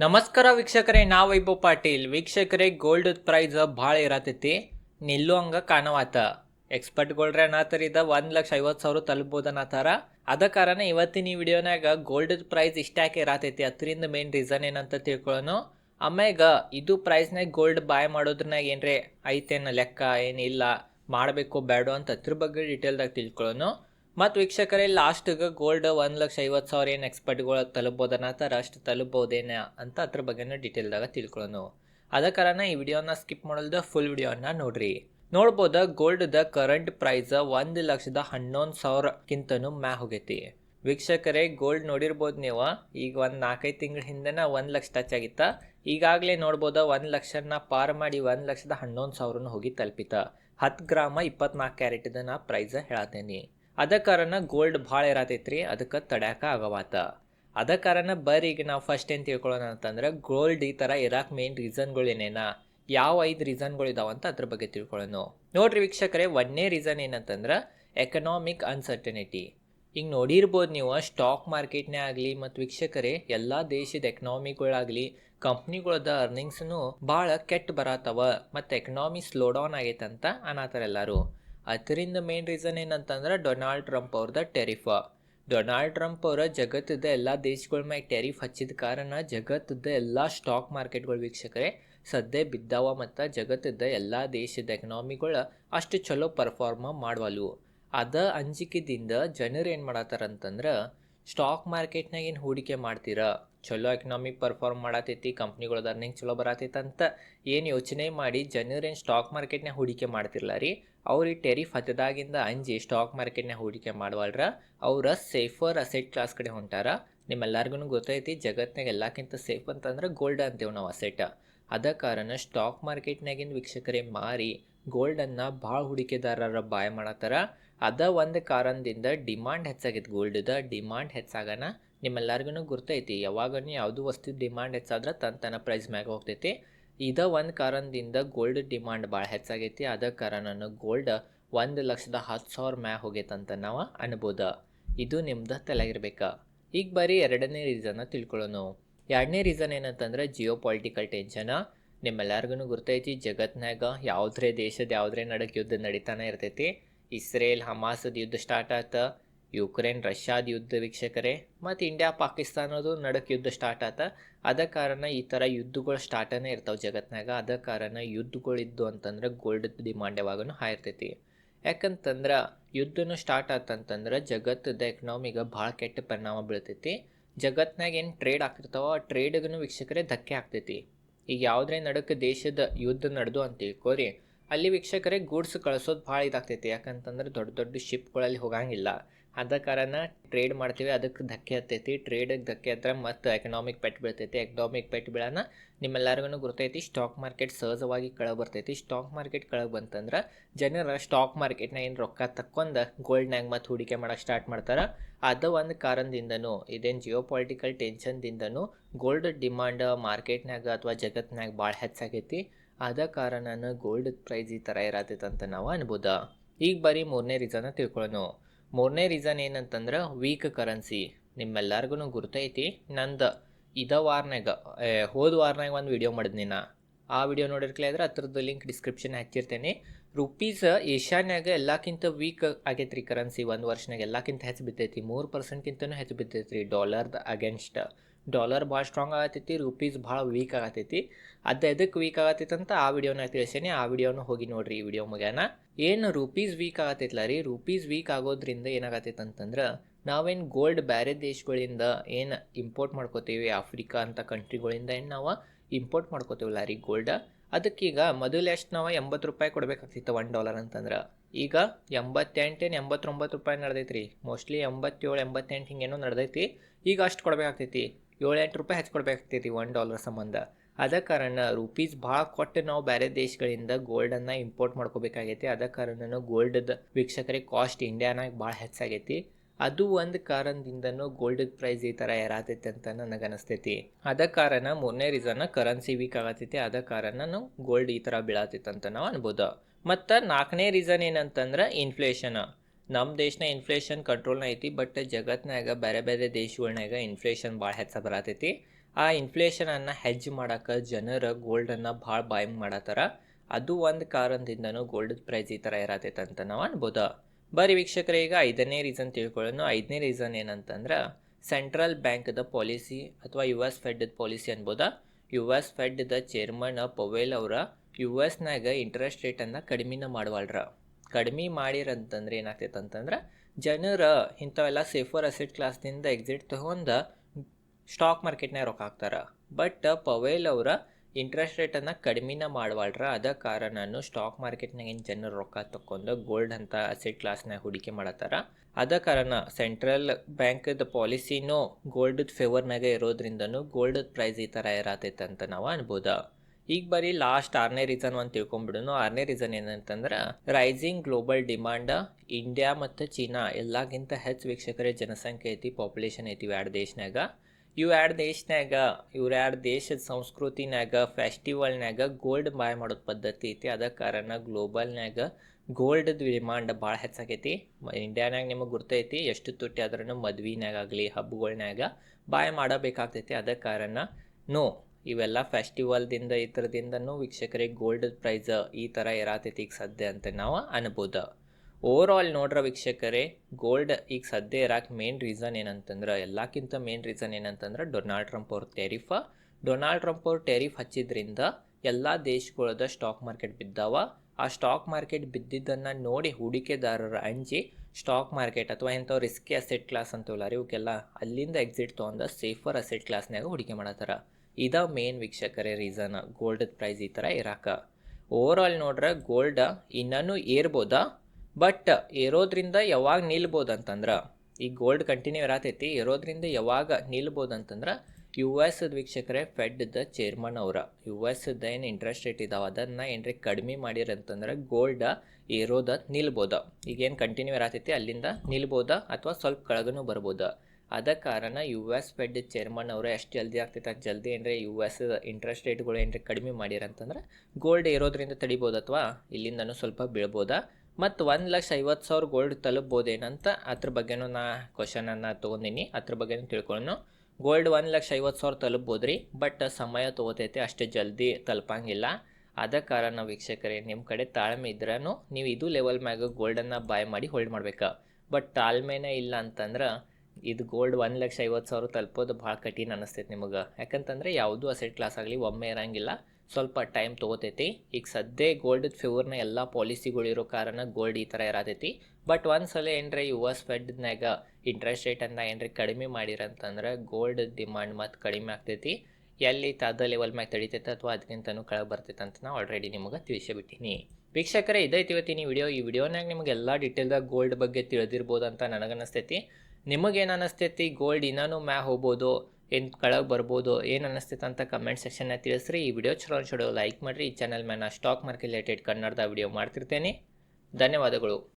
ನಮಸ್ಕಾರ ವೀಕ್ಷಕರೇ ನಾ ವೈಭವ್ ಪಾಟೀಲ್. ವೀಕ್ಷಕರೇ ಗೋಲ್ಡ್ ಪ್ರೈಸ್ ಭಾಳ ಇರತೈತಿ. ನಿಲ್ಲುವಂಗ ಕಾಣವಾತ. ಎಕ್ಸ್ಪರ್ಟ್ಗಳ್ರೆ ಅನ್ನತ್ತಾರ ಇದ ಒಂದ್ ಲಕ್ಷ ಐವತ್ತು ಸಾವಿರ ತಲುಪಬಹುದು ಅನ್ನತಾರ ಅದ ಕಾರಣ ಇವತ್ತಿನ ಈ ವಿಡಿಯೋನಾಗ ಗೋಲ್ಡ್ ಪ್ರೈಸ್ ಇಷ್ಟಾಕೆ ಇರತೈತಿ? ಅದರಿಂದ ಮೇನ್ ರೀಸನ್ ಏನಂತ ತಿಳ್ಕೊಳ್ಳೋನು. ಆಮ್ಯಾಗ ಇದು ಪ್ರೈಸ್ನಾಗ ಗೋಲ್ಡ್ ಬಾಯ್ ಮಾಡೋದ್ರನಾಗ ಏನರೇ ಐತೇನು ಲೆಕ್ಕ ಏನಿಲ್ಲ. ಮಾಡಬೇಕು ಬೇಡ ಅಂತ ಅದ್ರ ಬಗ್ಗೆ ಡೀಟೇಲ್ದಾಗ ತಿಳ್ಕೊಳ್ಳೋನು. ಮತ್ತು ವೀಕ್ಷಕರೇ, ಲಾಸ್ಟ್ಗೆ ಗೋಲ್ಡ್ ಒಂದು ಲಕ್ಷ ಐವತ್ತು ಸಾವಿರ ಏನು ಎಕ್ಸ್ಪರ್ಟ್ಗಳು ತಲುಪಬೋದನ್ನತ್ತಾರ ಅಷ್ಟು ತಲುಪೋದೇನೆ ಅಂತ ಅದ್ರ ಬಗ್ಗೆನೂ ಡೀಟೇಲ್ದಾಗ ತಿಳ್ಕೊಳ್ಳೋನು ಅದ ಕಾರಣ ಈ ವಿಡಿಯೋನ ಸ್ಕಿಪ್ ಮಾಡೋಲ್ದ ಫುಲ್ ವಿಡಿಯೋನ ನೋಡ್ರಿ. ನೋಡ್ಬೋದ ಗೋಲ್ಡ್ದ ಕರೆಂಟ್ ಪ್ರೈಸ್ ಒಂದು ಲಕ್ಷದ ಹನ್ನೊಂದು ಸಾವಿರಕ್ಕಿಂತನೂ ಮ್ಯಾ ಹೋಗೈತಿ. ವೀಕ್ಷಕರೇ, ಗೋಲ್ಡ್ ನೋಡಿರ್ಬೋದು ನೀವು. ಈಗ ಒಂದು ನಾಲ್ಕೈದು ತಿಂಗಳ ಹಿಂದೆನ ಒಂದು ಲಕ್ಷ ಟಚ್ ಆಗಿತ್ತ. ಈಗಾಗಲೇ ನೋಡ್ಬೋದ ಒಂದು ಲಕ್ಷನ ಪಾರ್ ಮಾಡಿ ಒಂದು ಲಕ್ಷದ ಹನ್ನೊಂದು ಸಾವಿರನೂ ಹೋಗಿ ತಲುಪಿತ ಹತ್ತು ಗ್ರಾಮ ಇಪ್ಪತ್ನಾಲ್ಕು ಕ್ಯಾರೆಟ್ದ ನಾ ಪ್ರೈಸ್ ಹೇಳತ್ತೇನಿ ಅದ ಕಾರಣ ಗೋಲ್ಡ್ ಭಾಳ ಇರತೈತ್ರಿ, ಅದಕ್ಕೆ ತಡ್ಯಾಕ ಆಗವಾತ. ಅದ ಕಾರಣ ಬರೀ ಈಗ ನಾವು ಫಸ್ಟ್ ಏನು ತಿಳ್ಕೊಳ್ಳೋಣ ಅಂತಂದ್ರೆ ಗೋಲ್ಡ್ ಈ ಥರ ಇರಾಕ್ ಮೇನ್ ರೀಸನ್ಗಳು ಏನೇನಾ, ಯಾವ ಐದು ರೀಸನ್ಗಳು ಇದಾವಂತ ಅದ್ರ ಬಗ್ಗೆ ತಿಳ್ಕೊಳ್ಳೋಣ ನೋಡ್ರಿ ವೀಕ್ಷಕರೇ, ಒಂದನೇ ರೀಸನ್ ಏನಂತಂದ್ರೆ ಎಕನಾಮಿಕ್ ಅನ್ಸರ್ಟನಿಟಿ ಈಗ ನೋಡಿರ್ಬೋದು ನೀವು ಸ್ಟಾಕ್ ಮಾರ್ಕೆಟ್ನೇ ಆಗಲಿ, ಮತ್ತು ವೀಕ್ಷಕರೇ, ಎಲ್ಲ ದೇಶದ ಎಕನಾಮಿಗಳಾಗಲಿ ಕಂಪ್ನಿಗಳದ ಅರ್ನಿಂಗ್ಸ್ನು ಭಾಳ ಕೆಟ್ಟ ಬರತ್ತವ ಮತ್ತು ಎಕನಾಮಿ ಸ್ಲೋ ಡೌನ್ ಆಗೈತೆ ಅಂತ ಅನ್ನತ್ತಾರ ಎಲ್ಲರೂ ಅದರಿಂದ ಮೇನ್ ರೀಸನ್ ಏನಂತಂದ್ರೆ ಡೊನಾಲ್ಡ್ ಟ್ರಂಪ್ ಅವ್ರದ ಟೆರಿಫ ಡೊನಾಲ್ಡ್ ಟ್ರಂಪ್ ಅವರ ಜಗತ್ತದ ಎಲ್ಲ ದೇಶಗಳ ಮ್ಯಾಗ ಟೆರಿಫ್ ಹಚ್ಚಿದ ಕಾರಣ ಜಗತ್ತದ ಎಲ್ಲ ಸ್ಟಾಕ್ ಮಾರ್ಕೆಟ್ಗಳು ವೀಕ್ಷಕರೇ ಸದ್ಯ ಬಿದ್ದಾವ ಮತ್ತು ಜಗತ್ತದ ಎಲ್ಲ ದೇಶದ ಎಕನಾಮಿಗಳು ಅಷ್ಟು ಚಲೋ ಪರ್ಫಾರ್ಮ್ ಮಾಡವಲ್ವು. ಅದ ಅಂಜಿಕೆದಿಂದ ಜನರು ಏನು ಮಾಡತ್ತಾರಂತಂದ್ರೆ ಸ್ಟಾಕ್ ಮಾರ್ಕೆಟ್ನಾಗ ಏನು ಹೂಡಿಕೆ ಮಾಡ್ತೀರಾ? ಚಲೋ ಎಕನಾಮಿಕ್ ಪರ್ಫಾರ್ಮ್ ಮಾಡತೈತಿ ಕಂಪ್ನಿಗಳದ ಅರ್ನಿಂಗ್ ಚಲೋ ಬರತೈತಿ ಅಂತ ಏನು ಯೋಚನೆ ಮಾಡಿ ಜನರೇನು ಸ್ಟಾಕ್ ಮಾರ್ಕೆಟ್ನಾಗ ಹೂಡಿಕೆ ಮಾಡ್ತಿರ್ಲ ರೀ ಅವ್ರಿಗೆ ಟೆರಿಫ್ ಹತ್ತದಾಗಿಂದ ಅಂಜಿ ಸ್ಟಾಕ್ ಮಾರ್ಕೆಟ್ನಾಗ ಹೂಡಿಕೆ ಮಾಡವಲ್ರ, ಅವ್ರ ಸೇಫರ್ ಅಸೆಟ್ ಕ್ಲಾಸ್ ಕಡೆ ಹೊಂಟಾರ. ನಿಮ್ಮೆಲ್ಲರಿಗೂ ಗೊತ್ತೈತಿ ಜಗತ್ನಾಗ ಎಲ್ಲಕ್ಕಿಂತ ಸೇಫ್ ಅಂತಂದ್ರೆ ಗೋಲ್ಡ್ ಅಂತೇವೆ ನಾವು ಅಸೆಟ್ ಅದ ಕಾರಣ ಸ್ಟಾಕ್ ಮಾರ್ಕೆಟ್ನಾಗಿನ ವೀಕ್ಷಕರೇ ಮಾರಿ ಗೋಲ್ಡನ್ನು ಭಾಳ ಹೂಡಿಕೆದಾರರ ಬಾಯ್ ಮಾಡತ್ತಾರ. ಅದ ಒಂದು ಕಾರಣದಿಂದ ಡಿಮಾಂಡ್ ಹೆಚ್ಚಾಗೈತೆ ಗೋಲ್ಡ್ದ ಡಿಮಾಂಡ್ ಹೆಚ್ಚಾಗನ ನಿಮ್ಮೆಲ್ಲರಿಗೂ ಗುರ್ತೈತಿ ಯಾವಾಗನೂ ಯಾವುದು ವಸ್ತು ಡಿಮಾಂಡ್ ಹೆಚ್ಚಾದ್ರೆ ತನ್ನ ತನ್ನ ಪ್ರೈಸ್ ಮ್ಯಾಗ ಹೋಗ್ತೈತಿ. ಇದ ಒಂದು ಕಾರಣದಿಂದ ಗೋಲ್ಡ್ ಡಿಮಾಂಡ್ ಭಾಳ ಹೆಚ್ಚಾಗೈತಿ. ಅದ ಕಾರಣ ಗೋಲ್ಡ್ ಒಂದು ಲಕ್ಷದ ಹತ್ತು ಸಾವಿರ ಮ್ಯಾ ಹೋಗೈತಂತ ನಾವು ಅನ್ಬೋದ. ಇದು ನಿಮ್ದು ತಲೆಗಿರ್ಬೇಕ ಈಗ ಬರೀ ಎರಡನೇ ರೀಸನ್ನ ತಿಳ್ಕೊಳ್ಳೋಣ ಎರಡನೇ ರೀಸನ್ ಏನಂತಂದ್ರೆ ಜಿಯೋ ಪೊಲಿಟಿಕಲ್ ಟೆನ್ಷನ್ ನಿಮ್ಮೆಲ್ಲರಿಗೂ ಗುರ್ತೈತಿ. ಜಗತ್ನಾಗ ಯಾವುದ್ರೇ ದೇಶದ ಯಾವುದ್ರೇ ನಡಕ್ಕೆ ಯುದ್ಧ ನಡೀತಾನೆ ಇರ್ತೈತಿ. ಇಸ್ರೇಲ್, ಹಮಾಸದ ಯುದ್ಧ ಸ್ಟಾರ್ಟ್ ಆತ. ಯುಕ್ರೇನ್ ರಷ್ಯಾದ ಯುದ್ಧ ವೀಕ್ಷಕರೇ, ಮತ್ತು ಇಂಡಿಯಾ ಪಾಕಿಸ್ತಾನದು ನಡಕ್ಕೆ ಯುದ್ಧ ಸ್ಟಾರ್ಟ್ ಆತ. ಅದ ಕಾರಣ ಈ ಥರ ಯುದ್ಧಗಳು ಸ್ಟಾರ್ಟನೇ ಇರ್ತಾವೆ ಜಗತ್ತಿನಾಗ ಅದ ಕಾರಣ ಯುದ್ಧಗಳಿದ್ದು ಅಂತಂದ್ರೆ ಗೋಲ್ಡ್ ಡಿಮಾಂಡ್ ಯಾವಾಗೂ ಹಾಯಿರ್ತೈತಿ. ಯಾಕಂತಂದ್ರೆ ಯುದ್ಧನೂ ಸ್ಟಾರ್ಟ್ ಆತಂತಂದ್ರೆ ಜಗತ್ತದ ಎಕನಾಮಿಗೆ ಭಾಳ ಕೆಟ್ಟ ಪರಿಣಾಮ ಬೀಳ್ತೈತಿ. ಜಗತ್ತಿನಾಗ ಏನು ಟ್ರೇಡ್ ಆಗ್ತಿರ್ತಾವೋ ಆ ಟ್ರೇಡ್ಗೂ ವೀಕ್ಷಕರೇ ಧಕ್ಕೆ ಆಗ್ತೈತಿ ಈಗ ಯಾವುದೇ ನಡಕ್ಕೆ ದೇಶದ ಯುದ್ಧ ನಡೆದು ಅಂತ ತಿಳ್ಕೊರಿ ಅಲ್ಲಿ ವೀಕ್ಷಕರೇ ಗೂಡ್ಸ್ ಕಳಿಸೋದು ಭಾಳ ಇದಾಗ್ತೈತಿ. ಯಾಕಂತಂದ್ರೆ ದೊಡ್ಡ ದೊಡ್ಡ ಶಿಪ್ಗಳಲ್ಲಿ ಹೋಗಂಗಿಲ್ಲ. ಅದ ಕಾರಣ ಟ್ರೇಡ್ ಮಾಡ್ತೀವಿ, ಅದಕ್ಕೆ ಧಕ್ಕೆ ಹತ್ತೈತಿ. ಟ್ರೇಡಿಗೆ ಧಕ್ಕೆ ಹತ್ತಿರ ಮತ್ತು ಎಕನಾಮಿಕ್ ಪೆಟ್ ಬೀಳ್ತೈತಿ. ಎಕನಾಮಿಕ್ ಪೆಟ್ ಬೀಳೋಣ ನಿಮ್ಮೆಲ್ಲರಿಗೂ ಗೊತ್ತೈತಿ ಸ್ಟಾಕ್ ಮಾರ್ಕೆಟ್ ಸಹಜವಾಗಿ ಕೆಳಗೆ ಬರ್ತೈತಿ. ಸ್ಟಾಕ್ ಮಾರ್ಕೆಟ್ ಕೆಳಗೆ ಬಂತಂದ್ರೆ ಜನರ ಸ್ಟಾಕ್ ಮಾರ್ಕೆಟ್ನ ಏನು ರೊಕ್ಕ ತಕ್ಕೊಂಡು ಗೋಲ್ಡ್ನಾಗ ಮತ್ತು ಹೂಡಿಕೆ ಮಾಡೋಕೆ ಸ್ಟಾರ್ಟ್ ಮಾಡ್ತಾರೆ. ಅದು ಒಂದು ಕಾರಣದಿಂದನೂ, ಇದೇನು ಜಿಯೋ ಪೊಲಿಟಿಕಲ್ ಟೆನ್ಷನ್ದಿಂದನೂ ಗೋಲ್ಡ್ ಡಿಮಾಂಡ್ ಮಾರ್ಕೆಟ್ನಾಗ ಅಥವಾ ಜಗತ್ನಾಗ ಭಾಳ ಹೆಚ್ಚಾಗೈತಿ. ಅದ ಕಾರಣನ ಗೋಲ್ಡ್ ಪ್ರೈಸ್ ಈ ಥರ ಅಂತ ನಾವು ಅನ್ಬೋದು. ಈಗ ಬರೀ ಮೂರನೇ ರೀಸನ್ನ ತಿಳ್ಕೊಳ್ಳೋಣ ಮೂರನೇ ರೀಸನ್ ಏನಂತಂದ್ರೆ ವೀಕ್ ಕರೆನ್ಸಿ ನಿಮ್ಮೆಲ್ಲರಿಗೂ ಗುರ್ತೈತಿ. ನಂದು ಇದ ವಾರನಾಗ ಹೋದ ವಾರನಾಗ ಒಂದು ವಿಡಿಯೋ ಮಾಡಿದ್ನಿ ನಾ. ಆ ವಿಡಿಯೋ ನೋಡಿರ್ಕಲೇ ಅಂದ್ರೆ ಅದ್ರದ್ದು ಲಿಂಕ್ ಡಿಸ್ಕ್ರಿಪ್ಷನ್ ಹಾಕಿರ್ತೇನೆ. ರುಪೀಸ್ ಏಷ್ಯಾನ್ಯಾಗ ಎಲ್ಲಕ್ಕಿಂತ ವೀಕ್ ಆಗೈತೆ ಕರೆನ್ಸಿ ಒಂದು ವರ್ಷನಾಗ ಎಲ್ಲಕ್ಕಿಂತ ಹೆಚ್ಚು ಬಿದ್ದೈತಿ ಮೂರು ಪರ್ಸೆಂಟ್ಗಿಂತನೂ ಹೆಚ್ಚು ಬಿದ್ದೈತಿ ರೀ ಡಾಲರ್ದ ಅಗೇನ್ಸ್ಟ್ ಡಾಲರ್ ಭಾಳ ಸ್ಟ್ರಾಂಗ್ ಆಗತ್ತೈತಿ ರುಪೀಸ್ ಭಾಳ ವೀಕ್ ಆಗತೈತಿ ಅದು ಎದಕ್ಕೆ ವೀಕ್ ಆಗತ್ತೈತಿ ಅಂತ ಆ ವಿಡಿಯೋನ ತಿಳಿಸೇನೆ ಆ ವಿಡಿಯೋನ ಹೋಗಿ ನೋಡ್ರಿ ಈ ವಿಡಿಯೋ ಮುಗ್ಯಾನ. ಏನು ರುಪೀಸ್ ವೀಕ್ ಆಗತೈತಲ್ಲ ರೀ? ರುಪೀಸ್ ವೀಕ್ ಆಗೋದ್ರಿಂದ ಏನಾಗತೈತೆ ಅಂತಂದ್ರೆ, ನಾವೇನು ಗೋಲ್ಡ್ ಬೇರೆ ದೇಶಗಳಿಂದ ಏನು ಇಂಪೋರ್ಟ್ ಮಾಡ್ಕೋತೀವಿ ಆಫ್ರಿಕಾ ಅಂತ ಕಂಟ್ರಿಗಳಿಂದ ಏನು ನಾವು ಇಂಪೋರ್ಟ್ ಮಾಡ್ಕೋತೀವಲ್ಲ ರೀ ಗೋಲ್ಡ್ ಅದಕ್ಕೀಗ ಮೊದಲು ಎಷ್ಟು ನಾವು? ಎಂಬತ್ತು ರೂಪಾಯಿ ಕೊಡಬೇಕಾಗ್ತಿತ್ತು ಒನ್ ಡಾಲರ್ ಅಂತಂದ್ರೆ. ಈಗ ಎಂಬತ್ತೆಂಟೇನು ಎಂಬತ್ತೊಂಬತ್ತು ರೂಪಾಯಿ ನಡೆದೈತಿ ರೀ ಮೋಸ್ಟ್ಲಿ ಎಂಬತ್ತೇಳು, ಎಂಬತ್ತೆಂಟು ಹಿಂಗೇನೋ ನಡೆದೈತಿ. ಈಗ ಅಷ್ಟು ಕೊಡಬೇಕಾಗ್ತೈತಿ. ಏಳು ಎಂಟು ರೂಪಾಯಿ ಹಚ್ಕೊಡ್ಬೇಕಾಗ್ತೈತಿ ಕೊಡಬೇಕಾಗ್ತೈತಿ ಒನ್ ಡಾಲರ್ ಸಂಬಂಧ. ಅದ ಕಾರಣ ರುಪೀಸ್ ಭಾಳ ಕೊಟ್ಟು ನಾವು ಬೇರೆ ದೇಶಗಳಿಂದ ಗೋಲ್ಡನ್ನು ಇಂಪೋರ್ಟ್ ಮಾಡ್ಕೋಬೇಕಾಗೈತಿ. ಅದ ಕಾರಣನು ಗೋಲ್ಡದ ವೀಕ್ಷಕರಿಗೆ ಕಾಸ್ಟ್ ಇಂಡಿಯಾನಾಗ ಭಾಳ ಹೆಚ್ಚಾಗೈತಿ. ಅದು ಒಂದು ಕಾರಣದಿಂದನೂ ಗೋಲ್ಡ್ ಪ್ರೈಸ್ ಈ ಥರ ಏರಾತೈತಿ ಅಂತ ನನಗೆ ಅನಿಸ್ತೈತಿ ಅದ ಕಾರಣ ಮೂರನೇ ರೀಸನ್ ಕರೆನ್ಸಿ ವೀಕ್ ಆಗತೈತಿ. ಅದ ಕಾರಣ ಗೋಲ್ಡ್ ಈ ಥರ ಬೀಳತೈತಿ ಅಂತ ನಾವು ಅನ್ಬೋದು. ಮತ್ತು ನಾಲ್ಕನೇ ರೀಸನ್ ಏನಂತಂದ್ರೆ ಇನ್ಫ್ಲೇಷನ್ ನಮ್ಮ ದೇಶನ ಇನ್ಫ್ಲೇಷನ್ ಕಂಟ್ರೋಲ್ನ ಐತಿ ಬಟ್ ಜಗತ್ತಿನಾಗ ಬೇರೆ ಬೇರೆ ದೇಶಗಳ್ನಾಗ ಇನ್ಫ್ಲೇಷನ್ ಭಾಳ ಹೆಚ್ಚ ಬರತೈತಿ. ಆ ಇನ್ಫ್ಲೇಷನನ್ನು ಹೆಜ್ಜ್ ಮಾಡೋಕೆ ಜನರು ಗೋಲ್ಡನ್ನು ಭಾಳ ಬಾಯಿಂಗ್ ಮಾಡತ್ತಾರ ಅದು ಒಂದು ಕಾರಣದಿಂದನೂ ಗೋಲ್ಡ್ ಪ್ರೈಸ್ ಈ ಥರ ಇರತೈತೆ ಅಂತ ನಾವು ಅನ್ಬೋದು. ಬರೀ ವೀಕ್ಷಕರೇ, ಈಗ ಐದನೇ ರೀಸನ್ ತಿಳ್ಕೊಳ್ಳೋಣ. ಐದನೇ ರೀಸನ್ ಏನಂತಂದ್ರೆ ಸೆಂಟ್ರಲ್ ಬ್ಯಾಂಕ್ದ ಪಾಲಿಸಿ ಅಥವಾ ಯು ಎಸ್ ಫೆಡ್ ಪಾಲಿಸಿ ಅನ್ಬೋದಾ. ಯು ಎಸ್ ಫೆಡ್ದ ಚೇರ್ಮನ್ ಪೊವೇಲ್ ಅವರ ಯು ಎಸ್ನಾಗ ಇಂಟ್ರೆಸ್ಟ್ ರೇಟನ್ನು ಕಡಿಮೆನ ಮಾಡವಲ್ರ. ಕಡಿಮೆ ಮಾಡಿರಂತಂದ್ರೆ ಏನಾಗ್ತೈತೆ ಅಂತಂದ್ರೆ ಜನರ ಇಂಥವೆಲ್ಲ ಸೇಫರ್ ಅಸೆಟ್ ಕ್ಲಾಸ್ನಿಂದ ಎಕ್ಸಿಟ್ ತೊಗೊಂಡು ಸ್ಟಾಕ್ ಮಾರ್ಕೆಟ್ನಾಗ ರೊಕ್ಕ ಹಾಕ್ತಾರೆ. ಬಟ್ ಪವೇಲ್ ಅವರ ಇಂಟ್ರೆಸ್ಟ್ ರೇಟನ್ನು ಕಡಿಮೆನ ಮಾಡವಾಳ್ರ, ಅದ ಕಾರಣನು ಸ್ಟಾಕ್ ಮಾರ್ಕೆಟ್ನಾಗ ಏನು ಜನರು ರೊಕ್ಕ ತಕೊಂಡು ಗೋಲ್ಡ್ ಅಂತ ಅಸೆಟ್ ಕ್ಲಾಸ್ನಾಗ ಹೂಡಿಕೆ ಮಾಡತ್ತಾರ. ಅದ ಕಾರಣ ಸೆಂಟ್ರಲ್ ಬ್ಯಾಂಕ್ದ ಪಾಲಿಸಿನೂ ಗೋಲ್ಡ್ ಫೇವರ್ನಾಗ ಇರೋದ್ರಿಂದನೂ ಗೋಲ್ಡ್ ಪ್ರೈಸ್ ಈ ಥರ ಇರತೈತೆ ಅಂತ ನಾವು ಅನ್ಬೋದ. ಈಗ ಬರೀ ಲಾಸ್ಟ್ ಆರನೇ ರೀಸನ್ ಒಂದು ತಿಳ್ಕೊಂಬಿಡೋನು. ಆರನೇ ರೀಸನ್ ಏನಂತಂದ್ರೆ ರೈಸಿಂಗ್ ಗ್ಲೋಬಲ್ ಡಿಮಾಂಡ್ ಇಂಡಿಯಾ ಮತ್ತು ಚೀನಾ ಎಲ್ಲಕ್ಕಿಂತ ಹೆಚ್ಚು ವೀಕ್ಷಕರ ಜನಸಂಖ್ಯೆ ಐತಿ ಪಾಪ್ಯುಲೇಷನ್ ಐತಿ ಎರಡು ದೇಶನಾಗ ಇವು ಎರಡು ದೇಶನಾಗ ಇವ್ರ ಎರಡು ದೇಶದ ಸಂಸ್ಕೃತಿನಾಗ ಫೆಸ್ಟಿವಲ್ನಾಗ ಗೋಲ್ಡ್ ಬಾಯ್ ಮಾಡೋದು ಪದ್ಧತಿ ಐತಿ. ಅದ ಕಾರಣ ಗ್ಲೋಬಲ್ನಾಗ ಗೋಲ್ಡ್ ಡಿಮಾಂಡ್ ಭಾಳ ಹೆಚ್ಚಾಗೈತಿ ಇಂಡಿಯಾನಾಗ ನಿಮಗೆ ಗುರ್ತೈತಿ, ಎಷ್ಟು ತುಟ್ಟಿ ಆದ್ರೂ ಮದ್ವಿನಾಗ ಆಗಲಿ ಹಬ್ಬಗಳ್ನಾಗ ಬಾಯ್ ಮಾಡಬೇಕಾಗ್ತೈತಿ. ಅದ ಕಾರಣ ನೋ ಇವೆಲ್ಲ ಫೆಸ್ಟಿವಲ್ದಿಂದ ಈ ಥರದಿಂದನೂ ವೀಕ್ಷಕರಿಗೆ ಗೋಲ್ಡ್ ಪ್ರೈಸ್ ಈ ಥರ ಇರತೈತಿ ಈಗ ಸದ್ಯ ಅಂತ ನಾವು ಅನ್ಬೋದು. ಓವರ್ ಆಲ್ ನೋಡ್ರ ವೀಕ್ಷಕರೇ ಗೋಲ್ಡ್ ಈಗ ಸದ್ಯ ಇರಕ್ಕೆ ಮೇನ್ ರೀಸನ್ ಏನಂತಂದ್ರೆ, ಎಲ್ಲಕ್ಕಿಂತ ಮೇನ್ ರೀಸನ್ ಏನಂತಂದ್ರೆ ಡೊನಾಲ್ಡ್ ಟ್ರಂಪ್ ಅವ್ರ ಟೆರಿಫ್ ಡೊನಾಲ್ಡ್ ಟ್ರಂಪ್ ಅವ್ರ ಟೆರಿಫ್ ಹಚ್ಚಿದ್ರಿಂದ ಎಲ್ಲ ದೇಶಗಳದ ಸ್ಟಾಕ್ ಮಾರ್ಕೆಟ್ ಬಿದ್ದಾವ. ಆ ಸ್ಟಾಕ್ ಮಾರ್ಕೆಟ್ ಬಿದ್ದಿದ್ದನ್ನು ನೋಡಿ ಹೂಡಿಕೆದಾರರ ಅಂಜಿ ಸ್ಟಾಕ್ ಮಾರ್ಕೆಟ್ ಅಥವಾ ಇಂಥವು ರಿಸ್ಕಿ ಅಸೆಟ್ ಕ್ಲಾಸ್ ಅಂತೀವಲ್ಲ ರೀ ಇವಕ್ಕೆಲ್ಲ ಅಲ್ಲಿಂದ ಎಕ್ಸಿಟ್ ತೊಗೊಂಡು ಸೇಫರ್ ಅಸೆಟ್ ಕ್ಲಾಸ್ನಾಗ ಹೂಡಿಕೆ ಮಾಡತ್ತಾರ ಇದ ಮೇನ್ ವೀಕ್ಷಕರೇ ರೀಸನ್ ಗೋಲ್ಡ್ ಪ್ರೈಸ್ ಈ ಥರ ಇರಾಕ. ಓವರ್ ಆಲ್ ನೋಡ್ರೆ ಗೋಲ್ಡ್ ಇನ್ನೂ ಏರ್ಬೋದಾ ಬಟ್ ಏರೋದ್ರಿಂದ ಯಾವಾಗ ನಿಲ್ಬೋದು ಅಂತಂದ್ರೆ, ಈ ಗೋಲ್ಡ್ ಕಂಟಿನ್ಯೂ ಇರತೈತಿ ಇರೋದ್ರಿಂದ ಯಾವಾಗ ನಿಲ್ಬೋದು ಅಂತಂದ್ರೆ ಯು ಎಸ್ ವೀಕ್ಷಕರೇ ಫೆಡ್ದ ಚೇರ್ಮನ್ ಅವರ. ಯು ಎಸ್ ಏನು ಇಂಟ್ರೆಸ್ಟ್ ರೇಟ್ ಇದಾವೆ, ಅದನ್ನು ಏನ್ರಿ ಕಡಿಮೆ ಮಾಡಿರಂತಂದ್ರೆ ಗೋಲ್ಡ್ ಏರೋದ ನಿಲ್ಬೋದ. ಈಗೇನು ಕಂಟಿನ್ಯೂ ಇರತೈತಿ, ಅಲ್ಲಿಂದ ನಿಲ್ಬೋದ, ಅಥವಾ ಸ್ವಲ್ಪ ಕೆಳಗೂ ಬರ್ಬೋದ. ಅದ ಕಾರಣ ಯು ಎಸ್ ಫೆಡ್ ಚೇರ್ಮನ್ ಅವರು ಎಷ್ಟು ಜಲ್ದಿ ಆಗ್ತೈತೆ ಅಷ್ಟು ಜಲ್ದಿ ಏನರೆ ಯು ಎಸ್ ಇಂಟ್ರೆಸ್ಟ್ ರೇಟ್ಗಳು ಏನರೆ ಕಡಿಮೆ ಮಾಡಿರಂತಂದ್ರೆ ಗೋಲ್ಡ್ ಇರೋದ್ರಿಂದ ತಡಿಬೋದು ಅಥವಾ ಇಲ್ಲಿಂದನೂ ಸ್ವಲ್ಪ ಬೀಳ್ಬೋದಾ? ಮತ್ತು ಒಂದು ಲಕ್ಷ ಐವತ್ತು ಸಾವಿರ ಗೋಲ್ಡ್ ತಲುಪ್ಬೋದೇನಂತ ಅದ್ರ ಬಗ್ಗೆನೂ ನಾ ಕ್ವಶನನ್ನು ತೊಗೊಂಡಿನಿ. ಅದ್ರ ಬಗ್ಗೆನೂ ತಿಳ್ಕೊಳ್ಳೋಣ ಗೋಲ್ಡ್ ಒಂದು ಲಕ್ಷ ಐವತ್ತು ಸಾವಿರ ತಲುಪ್ಬೋದು ರೀ ಬಟ್ ಸಮಯ ತೊಗೋತೈತೆ, ಅಷ್ಟು ಜಲ್ದಿ ತಲುಪಂಗಿಲ್ಲ. ಅದ ಕಾರಣ ವೀಕ್ಷಕರೇ ನಿಮ್ಮ ಕಡೆ ತಾಳ್ಮೆ ಇದ್ರೂ ನೀವು ಇದು ಲೆವೆಲ್ ಮ್ಯಾಗ ಗೋಲ್ಡನ್ನು ಬಾಯ್ ಮಾಡಿ ಹೋಲ್ಡ್ ಮಾಡ್ಬೇಕು. ಬಟ್ ತಾಳ್ಮೆನೇ ಇಲ್ಲ ಅಂತಂದ್ರೆ ಇದು ಗೋಲ್ಡ್ ಒಂದು ಲಕ್ಷ ಐವತ್ತು ಸಾವಿರ ತಲುಪೋದು ಭಾಳ ಕಠಿಣ ಅನ್ನಿಸ್ತೈತೆ ನಿಮಗೆ. ಯಾಕಂತಂದರೆ ಯಾವುದೂ ಅಸೆಟ್ ಕ್ಲಾಸ್ ಆಗಲಿ ಒಮ್ಮೆ ಇರೋಂಗಿಲ್ಲ, ಸ್ವಲ್ಪ ಟೈಮ್ ತೊಗೋತೈತಿ. ಈಗ ಸದ್ಯ ಗೋಲ್ಡ್ ಫೇವರ್ನ ಎಲ್ಲ ಪಾಲಿಸಿಗಳು ಇರೋ ಕಾರಣ ಗೋಲ್ಡ್ ಈ ಥರ ಇರತೈತಿ. ಬಟ್ ಒಂದು ಸಲ ಏನರ ಯು ಎಸ್ ಫೆಡ್ನಾಗ ಇಂಟ್ರೆಸ್ಟ್ ರೇಟನ್ನು ಏನರ ಕಡಿಮೆ ಮಾಡಿರಂತಂದ್ರೆ ಗೋಲ್ಡ್ ಡಿಮಾಂಡ್ ಮತ್ತು ಕಡಿಮೆ ಆಗ್ತೈತಿ. ಎಲ್ಲಿ ತಾದ ಲೆವೆಲ್ ಮ್ಯಾಗ ತಡಿತೈತೆ ಅಥವಾ ಅದಕ್ಕಿಂತನೂ ಕೆಳಗೆ ಬರ್ತೈತೆ ಅಂತ ನಾ ಆಲ್ರೆಡಿ ನಿಮಗೆ ತಿಳಿಸಿಬಿಟ್ಟಿನಿ ವೀಕ್ಷಕರೇ ಇದೈತಿ ಇವತ್ತಿನ ವಿಡಿಯೋ ಈ ವಿಡಿಯೋನಾಗ ನಿಮಗೆ ಎಲ್ಲ ಡೀಟೇಲ್ದಾಗ ಗೋಲ್ಡ್ ಬಗ್ಗೆ ತಿಳಿದಿರ್ಬೋದು ಅಂತ ನನಗನ್ನಿಸ್ತೈತಿ ನಿಮಗೇನು ಅನ್ನಿಸ್ತೈತಿ ಗೋಲ್ಡ್ ಇನ್ನೂ ಮ್ಯಾ ಹೋಗ್ಬೋದು, ಏನು ಕೆಳಗೆ ಬರ್ಬೋದು ಏನು ಅನ್ನಿಸ್ತೈತೆ ಅಂತ ಕಮೆಂಟ್ ಸೆಕ್ಷನ್ನ ತಿಳಿಸ್ರಿ. ಈ ವಿಡಿಯೋ ಚಲೋ ಅನ್ಸೋಡು ಲೈಕ್ ಮಾಡಿರಿ. ಈ ಚಾನಲ್ ಮೇಲೆ ಸ್ಟಾಕ್ ಮಾರ್ಕೆಟ್ ರಿಲೇಟೆಡ್ ಕನ್ನಡದ ವಿಡಿಯೋ ಮಾಡ್ತಿರ್ತೇನೆ. ಧನ್ಯವಾದಗಳು.